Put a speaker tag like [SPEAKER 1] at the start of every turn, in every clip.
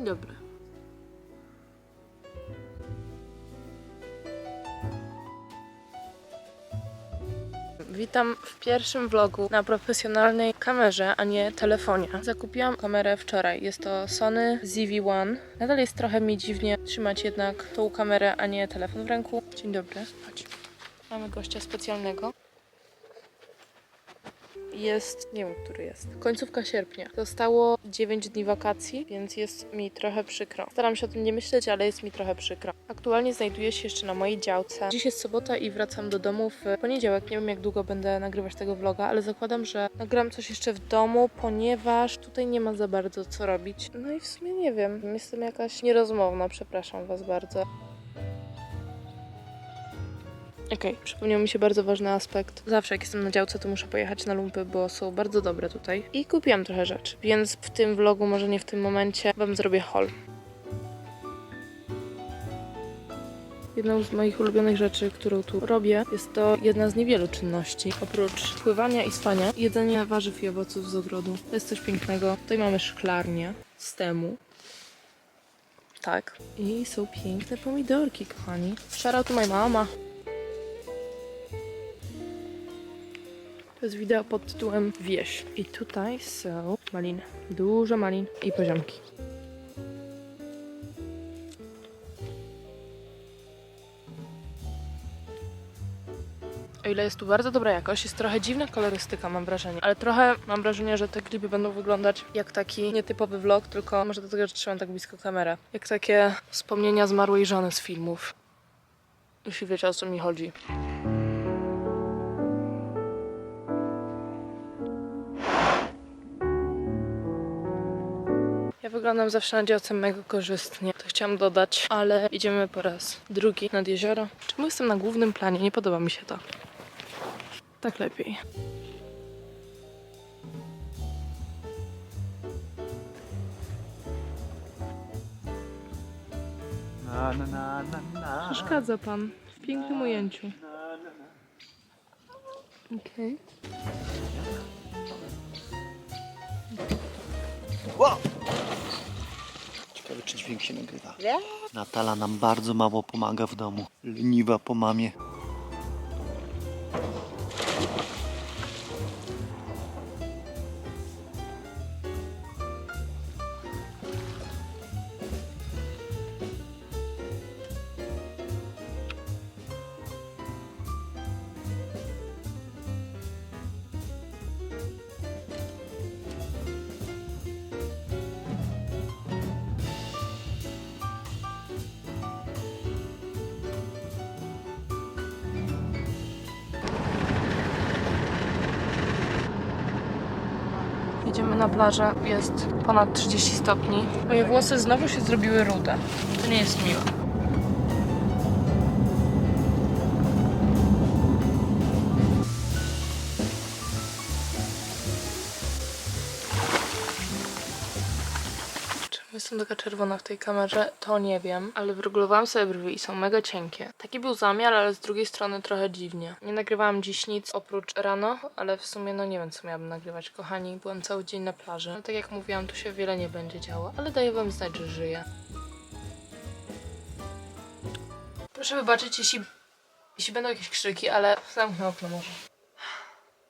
[SPEAKER 1] Dzień dobry. Witam w pierwszym vlogu na profesjonalnej kamerze, a nie telefonie. Zakupiłam kamerę wczoraj. Jest to Sony ZV-1. Nadal jest trochę mi dziwnie trzymać jednak tą kamerę, a nie telefon w ręku. Dzień dobry. Chodź. Mamy gościa specjalnego. Jest, nie wiem, który jest. Końcówka sierpnia. Zostało 9 dni wakacji, więc jest mi trochę przykro. Staram się o tym nie myśleć, ale jest mi trochę przykro. Aktualnie znajduję się jeszcze na mojej działce. Dziś jest sobota i wracam do domu w poniedziałek. Nie wiem, jak długo będę nagrywać tego vloga, ale zakładam, że nagram coś jeszcze w domu, ponieważ tutaj nie ma za bardzo co robić. No i w sumie nie wiem. Jestem jakaś nierozmowna, przepraszam Was bardzo. Okej, przypomniał mi się bardzo ważny aspekt. Zawsze jak jestem na działce, to muszę pojechać na lumpy, bo są bardzo dobre tutaj. I kupiłam trochę rzeczy, więc w tym vlogu, może nie w tym momencie, wam zrobię haul. Jedną z moich ulubionych rzeczy, którą tu robię, jest to jedna z niewielu czynności. Oprócz pływania i spania, jedzenie warzyw i owoców z ogrodu. To jest coś pięknego. Tutaj mamy szklarnię z temu. Tak. I są piękne pomidorki, kochani. Shout out to my mama. To jest wideo pod tytułem Wieś. I tutaj są maliny. Dużo malin i poziomki. O ile jest tu bardzo dobra jakość, jest trochę dziwna kolorystyka, mam wrażenie. Ale trochę mam wrażenie, że te klipy będą wyglądać jak taki nietypowy vlog, tylko może dlatego, że trzymam tak blisko kamerę. Jak takie wspomnienia zmarłej żony z filmów. Jeśli wiecie o co mi chodzi. Wyglądam zawsze na działce mega korzystnie. To chciałam dodać, ale idziemy po raz drugi nad jezioro. Czemu jestem na głównym planie? Nie podoba mi się to. Tak lepiej. Przeszkadza pan w pięknym ujęciu. Okej.
[SPEAKER 2] Wow! Czy dźwięk się nagrywa. Natala nam bardzo mało pomaga w domu. Leniwa po mamie.
[SPEAKER 1] Na plażę, jest ponad 30 stopni. Moje włosy znowu się zrobiły rude. To nie jest miłe. Jestem taka czerwona w tej kamerze, to nie wiem, ale wyregulowałam sobie brwi i są mega cienkie. Taki był zamiar, ale z drugiej strony trochę dziwnie. Nie nagrywałam dziś nic oprócz rano, ale w sumie no nie wiem co miałabym nagrywać, kochani. Byłam cały dzień na plaży. No, tak jak mówiłam, tu się wiele nie będzie działo, ale daję wam znać, że żyję. Proszę wybaczyć, jeśli, jeśli będą jakieś krzyki, ale zamknę okno może.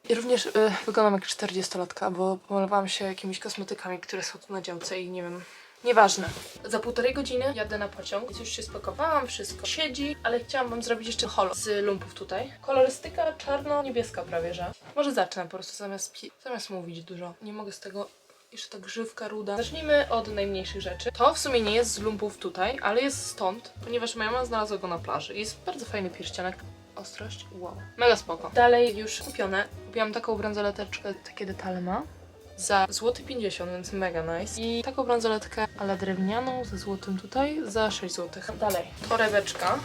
[SPEAKER 1] I również y, wyglądam jak 40-latka, bo pomalowałam się jakimiś kosmetykami, które są tu na działce i nie wiem. Nieważne. Za półtorej godziny jadę na pociąg, więc już się spakowałam, wszystko siedzi, ale chciałam wam zrobić jeszcze holo z lumpów tutaj. Kolorystyka czarno-niebieska prawie, że. Może zacznę po prostu zamiast, zamiast mówić dużo. Nie mogę z tego jeszcze ta grzywka ruda. Zacznijmy od najmniejszych rzeczy. To w sumie nie jest z lumpów tutaj, ale jest stąd, ponieważ moja mama znalazła go na plaży. Jest bardzo fajny pierścionek. Ostrość? Wow. Mega spoko. Dalej już kupione. Kupiłam taką bransoleteczkę, takie detale ma. Za złoty 50, więc mega nice. I taką bransoletkę, ale drewnianą, ze złotym tutaj, za 6 zł. Dalej, torebeczka.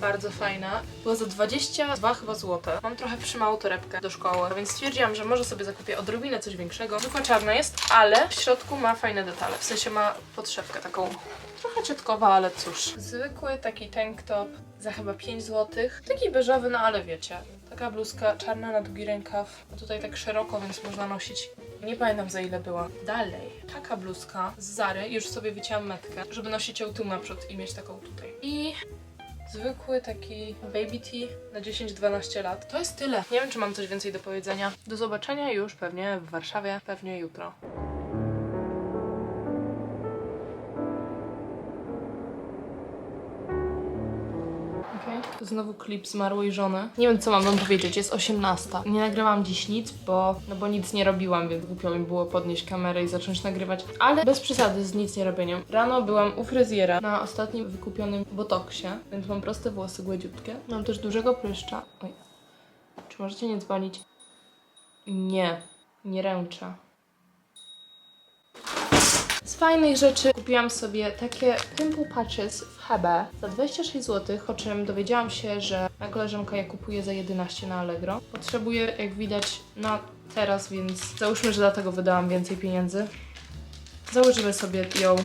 [SPEAKER 1] Bardzo fajna. Była za 22 chyba złote. Mam trochę przymałą torebkę do szkoły, więc stwierdziłam, że może sobie zakupię odrobinę coś większego. Zwykła czarna jest, ale w środku ma fajne detale. W sensie ma podszewkę taką trochę ciotkowa, ale cóż. Zwykły taki tank top za chyba 5 zł. Taki beżowy, no ale wiecie. Taka bluzka czarna na długi rękaw. Tutaj tak szeroko, więc można nosić Nie pamiętam za ile była. Dalej, taka bluzka z Zary, już sobie wycięłam metkę, żeby nosić ją tu naprzód i mieć taką tutaj. I zwykły taki baby tee na 10-12 lat. To jest tyle. Nie wiem, czy mam coś więcej do powiedzenia. Do zobaczenia już pewnie w Warszawie, pewnie jutro. Znowu klip zmarłej żony. Nie wiem, co mam wam powiedzieć, jest 18. Nie nagrywam dziś nic, bo, no bo nic nie robiłam, więc głupio mi było podnieść kamerę i zacząć nagrywać. Ale bez przesady z nic nie robieniem. Rano byłam u fryzjera na ostatnim wykupionym botoksie, więc mam proste włosy gładziutkie. Mam też dużego pryszcza. Oj. Czy możecie nie dzwonić? Nie, nie ręczę. Z fajnych rzeczy kupiłam sobie takie pimple patches w HB za 26 zł, o czym dowiedziałam się, że moja koleżanka je kupuje za 11 na Allegro. Potrzebuję, jak widać, na teraz, więc załóżmy, że dlatego wydałam więcej pieniędzy. Założymy sobie ją.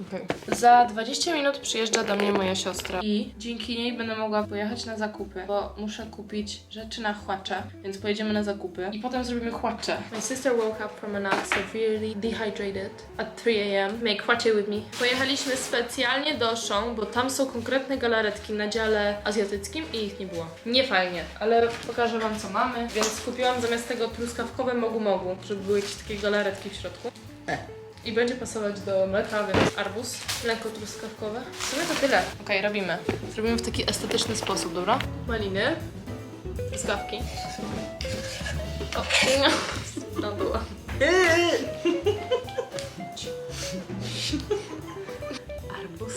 [SPEAKER 1] Okej. Za 20 minut przyjeżdża do mnie moja siostra i dzięki niej będę mogła pojechać na zakupy, bo muszę kupić rzeczy na chłacze, więc pojedziemy na zakupy i potem zrobimy chłacze. My sister woke up from a nap severely dehydrated at 3 a.m. Make chłacze with me. Pojechaliśmy specjalnie do Auchan, bo tam są konkretne galaretki na dziale azjatyckim i ich nie było. Nie fajnie, ale pokażę wam co mamy, więc kupiłam zamiast tego truskawkowe mogu mogu, żeby były jakieś takie galaretki w środku. I będzie pasować do mleka, więc arbuz, mleko truskawkowe. W sumie to tyle. Okej, robimy. Zrobimy w taki estetyczny sposób, dobra? Maliny, truskawki. O, no była. Arbuz.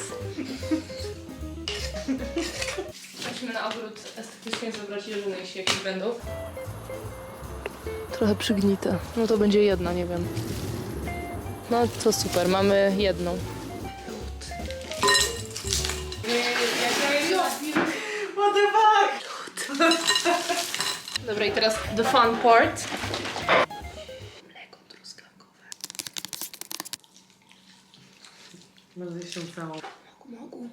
[SPEAKER 1] Musimy na ogród estetycznie zabrać jeżyny, jeśli jakieś będą. Trochę przygnite. No to będzie jedna, nie wiem. No to super, mamy jedną.
[SPEAKER 3] What the fuck?
[SPEAKER 1] Dobra, i teraz the fun part. Mleko truskawkowe.
[SPEAKER 3] Bardzo się udało.
[SPEAKER 1] Mogu, mogu.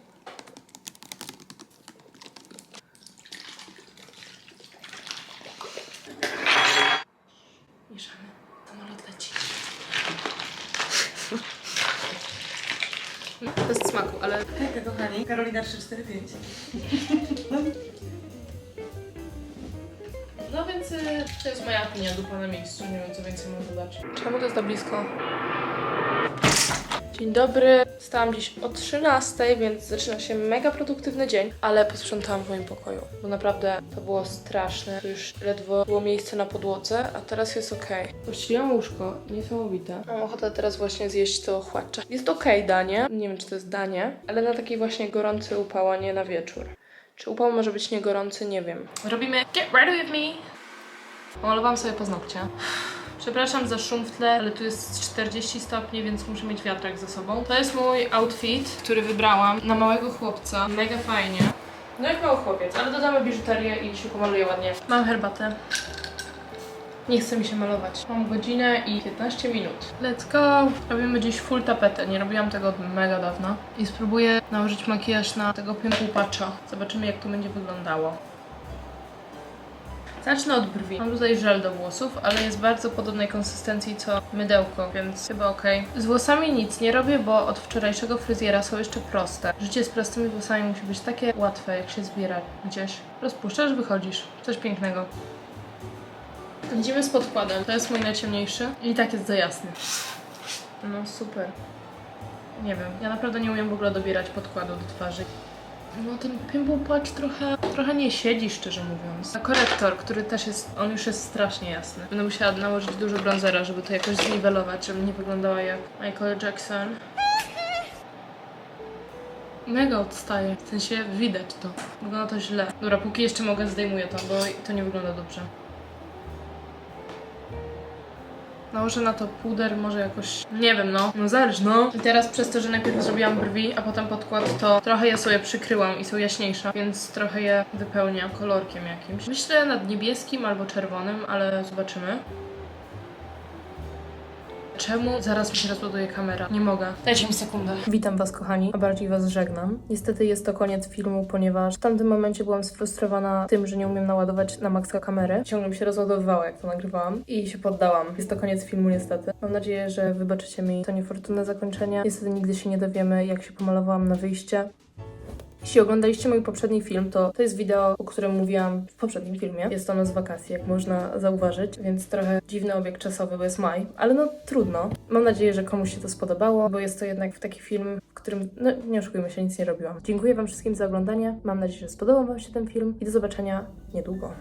[SPEAKER 1] Mieszamy. Samolot leci. Bez smaku, ale
[SPEAKER 3] Hejka kochani, Karolina 345.
[SPEAKER 1] No więc y, to jest moja opinia, dupa na miejscu, nie wiem co więcej mam dodać. Czemu to jest tak blisko? Dzień dobry, wstałam dziś o 13, więc zaczyna się mega produktywny dzień, ale posprzątałam w moim pokoju, bo naprawdę to było straszne. Już ledwo było miejsce na podłodze, a teraz jest ok. Pościeliłam łóżko, niesamowite. Mam ochotę teraz właśnie zjeść to chłodcze. Jest ok danie, nie wiem czy to jest danie, ale na taki właśnie gorący upał, a nie na wieczór. Czy upał może być niegorący? Nie wiem. Robimy Get Ready With Me. Pomalowałam sobie paznokcie. Przepraszam za szum w tle, ale tu jest 40 stopni, więc muszę mieć wiatrak ze sobą. To jest mój outfit, który wybrałam na małego chłopca. Mega fajnie. No jak mały chłopiec, ale dodamy biżuterię i się pomaluję ładnie. Mam herbatę. Nie chce mi się malować. Mam godzinę i 15 minut. Let's go! Robimy dziś full tapetę. Nie robiłam tego od mega dawna. I spróbuję nałożyć makijaż na tego pimple patcha. Zobaczymy jak to będzie wyglądało. Zacznę od brwi. Mam tutaj żel do włosów, ale jest bardzo podobnej konsystencji co mydełko, więc chyba ok. Z włosami nic nie robię, bo od wczorajszego fryzjera są jeszcze proste. Życie z prostymi włosami musi być takie łatwe, jak się zbiera gdzieś. Rozpuszczasz, wychodzisz. Coś pięknego. Idziemy z podkładem. To jest mój najciemniejszy i tak jest za jasny. No super. Nie wiem, ja naprawdę nie umiem w ogóle dobierać podkładu do twarzy. No ten pimple trochę, trochę nie siedzi, szczerze mówiąc. A korektor, który też jest, on już jest strasznie jasny. Będę musiała nałożyć dużo bronzera, żeby to jakoś zniwelować, żeby nie wyglądała jak Michael Jackson. Mega odstaje, w sensie widać to. Wygląda to źle. Dobra, póki jeszcze mogę zdejmuję to, bo to nie wygląda dobrze. Nałożę na to puder, może jakoś, nie wiem, no, no zależy, no. I teraz przez to, że najpierw zrobiłam brwi, a potem podkład, to trochę je sobie przykryłam i są jaśniejsze, więc trochę je wypełniam kolorkiem jakimś. Myślę nad niebieskim albo czerwonym, ale zobaczymy. Czemu zaraz mi się rozładuje kamera? Nie mogę. Dajcie mi sekundę. Witam Was, kochani, a bardziej Was żegnam. Niestety jest to koniec filmu, ponieważ w tamtym momencie byłam sfrustrowana tym, że nie umiem naładować na maksa kamerę. Ciągle mi się rozładowywała, jak to nagrywałam i się poddałam. Jest to koniec filmu, niestety. Mam nadzieję, że wybaczycie mi to niefortunne zakończenie. Niestety nigdy się nie dowiemy, jak się pomalowałam na wyjście. Jeśli oglądaliście mój poprzedni film, to to jest wideo, o którym mówiłam w poprzednim filmie. Jest ono z wakacji, jak można zauważyć, więc trochę dziwny obieg czasowy, bo jest maj, ale no trudno. Mam nadzieję, że komuś się to spodobało, bo jest to jednak taki film, w którym, no nie oszukujmy się, nic nie robiłam. Dziękuję Wam wszystkim za oglądanie. Mam nadzieję, że spodobał Wam się ten film i do zobaczenia niedługo.